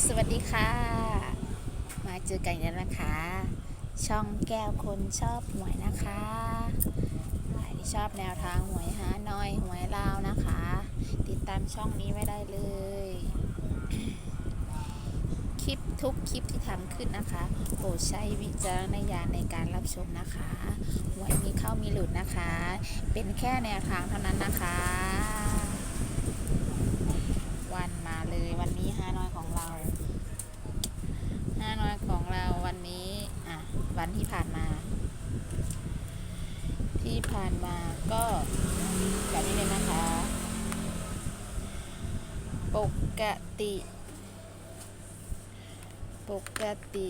สวัสดีค่ะ มาเจอกันแล้วนะคะ ช่องแก้วคนชอบหวยนะคะใครที่ชอบแนวทางหวยฮานอยหวยลาวนะคะ ติดตามช่องนี้ไว้ได้เลย คลิปทุกคลิปที่ทำขึ้นนะคะ โปรดใช้วิจารณญาณในการรับชมนะคะหวยมีเข้ามีหลุดนะคะ เป็นแค่แนวทางเท่านั้นนะคะ วันมาเลยวันนี้ฮานอยของเราฮานอยของเราวันนี้อะ วันที่ผ่านมา ที่ผ่านมาก็แบบนี้เลยนะคะ ปกติ ปกติ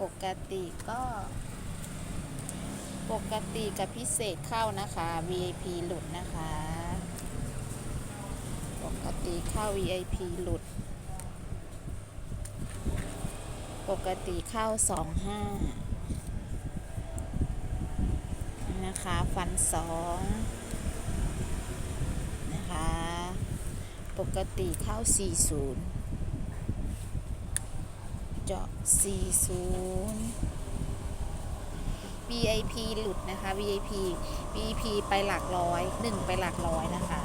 ปกติก็ ปกติกับพิเศษเข้านะคะ VIP หลุดนะคะ ปกติเข้า VIP หลุด ปกติเข้า25นะคะ ฟัน2นะคะ ปกติเข้า40เจาะ40 VIP หลุดนะคะ VIP VIP ไปหลักร้อย1ไปหลักร้อยนะคะ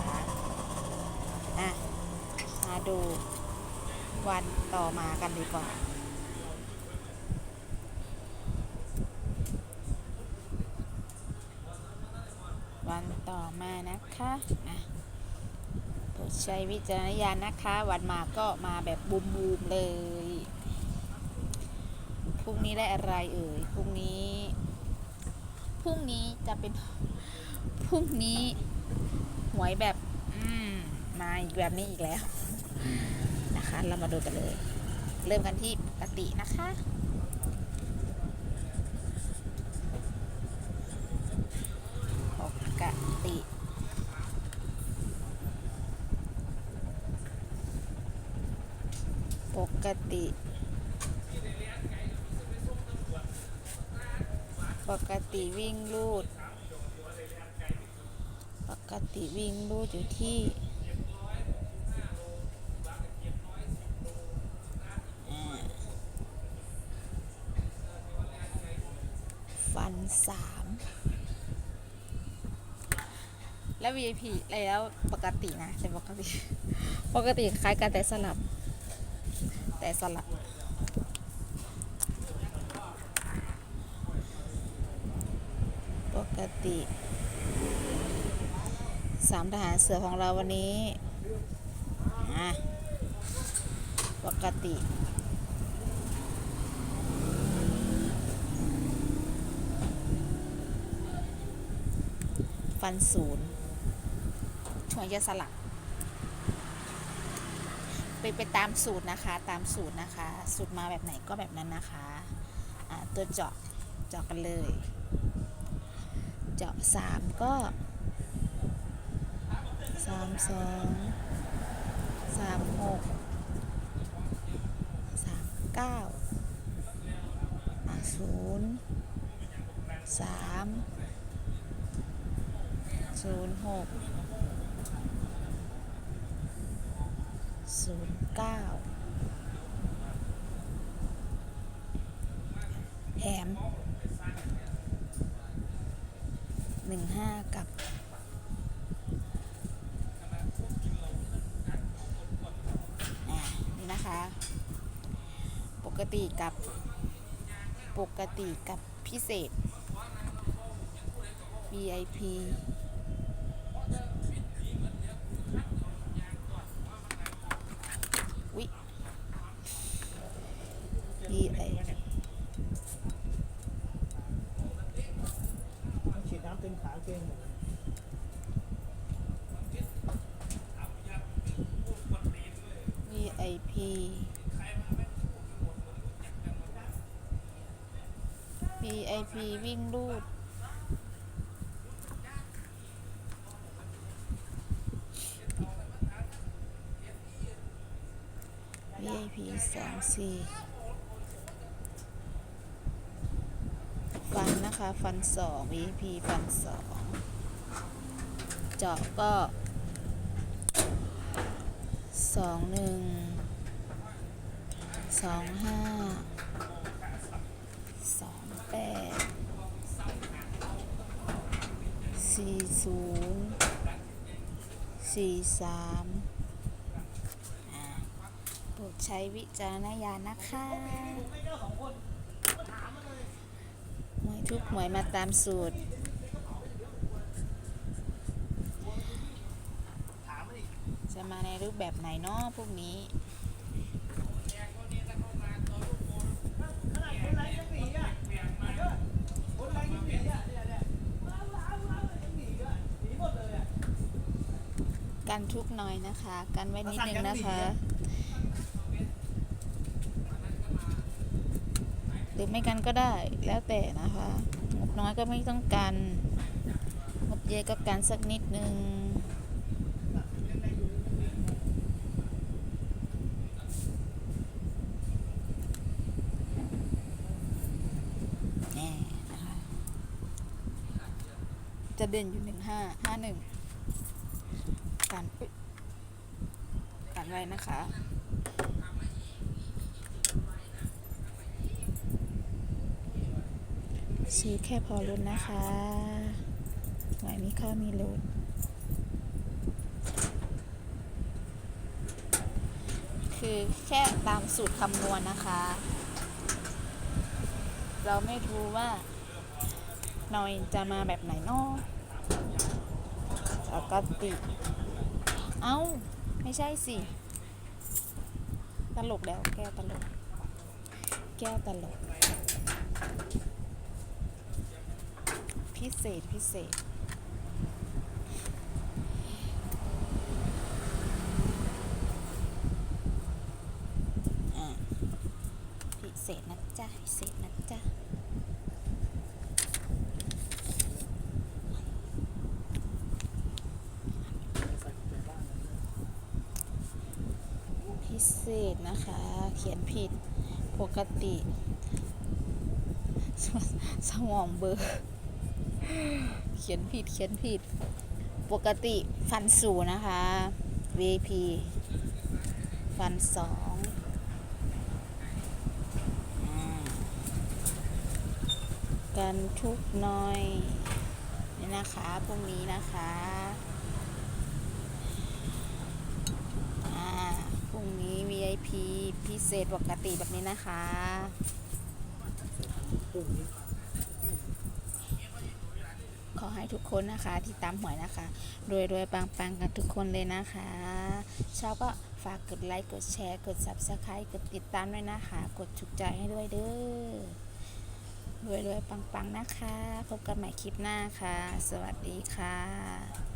อะ มาดูวันต่อมากันดีกว่า วัน ต่อมานะคะอะโปรดใช้วิจารณญาณนะคะ วันมาก็มาแบบบูมบูมๆเลย พรุ่งนี้ได้อะไรเอ่ย พรุ่งนี้ พรุ่งนี้จะเป็น พรุ่งนี้ หวยแบบ อืม มาอีกแบบนี้อีกแล้ว นะคะ เรามาดูกันเลย เริ่มกันที่ปกตินะคะกติ ป กติ ปกติวิ่งลูด ปกติวิ่งลูดอยู่ที่ฟันสามแล้ว VIP แล้วปกตินะเป็นปกติ ปกติคล้ายกันแต่สลับ แต่สลับปกติสามทหารเสือของเราวันนี้อะปกติฟันศูนย์ช่วยจะสลับ ไปไปตามสูตรนะคะ ตามสูตรนะคะ สูตรมาแบบไหนก็แบบนั้นนะคะตัวเจาะเจาะกันเลย เจาะสามก็สามสองสามหกสามเก้าศูนย์สามศูนย์หก ศูนย์เก้าแถมหนึ่งห้ากับอะนี่นะคะ ปกติกับปกติกับพิเศษ VIP วิ VI ฉีดน้ำเต็มขาเกงหมด VIP VIP วิ่งรูด VIP สองสี่ นะคะ ฟันสอง VIP ฟันสอง เจาะก็สองหนึ่งสองห้าสองแปดสี่ศูนย์สี่สามโปรดใช้วิจารณญาณนะคะ ทุกหวยมาตามสูตร จะมาในรูปแบบไหนเนาะพวกนี้กันทุกหน่อยนะคะ กันไว้นิดนึงนะคะ หรือไม่กันก็ได้แล้วแต่นะคะงบน้อยก็ไม่ต้องกันงบเยอะก็กันสักนิดนึงแน่นะคะจะเด่นอยู่หนึ่งห้าห้าหนึ่งการการไว้นะคะ ซื้อแค่พอลุ้นนะคะหวยมีข้าวมีลุ้นคือแค่ตามสูตรคำนวณนะคะ เราไม่รู้ว่าหน่อยจะมาแบบไหนนอะปกติเอ้า ไม่ใช่สิ ตลกแล้วแก้วตลก แก้วตลก พิเศษพิเศษอะพิเศษนะจ๊ะ พิเศษนะจ๊ะพิเศษนะคะ เขียนผิดปกติ สมองเบลอร์ เขียนผิดเขียนผิด ปกติฟันสูนะคะ VP ฟันสองอ่ากันทุกน้อยนี่นะคะพรุ่งนี้นะคะอ่าพรุ่งนี้ VIP พิเศษปกติแบบนี้นะคะ อให้ทุกคนนะคะ ที่ตามหวยนะคะรวยรวยปังปังกันทุกคนเลยนะคะชอบก็ฝากกดไลค์กดแชร์กด subscribe กดติดตามด้วยนะคะ กดถูกใจให้ด้วยเด้อรวยรวยปังปังนะคะ พบกันใหม่คลิปหน้าค่ะ สวัสดีค่ะ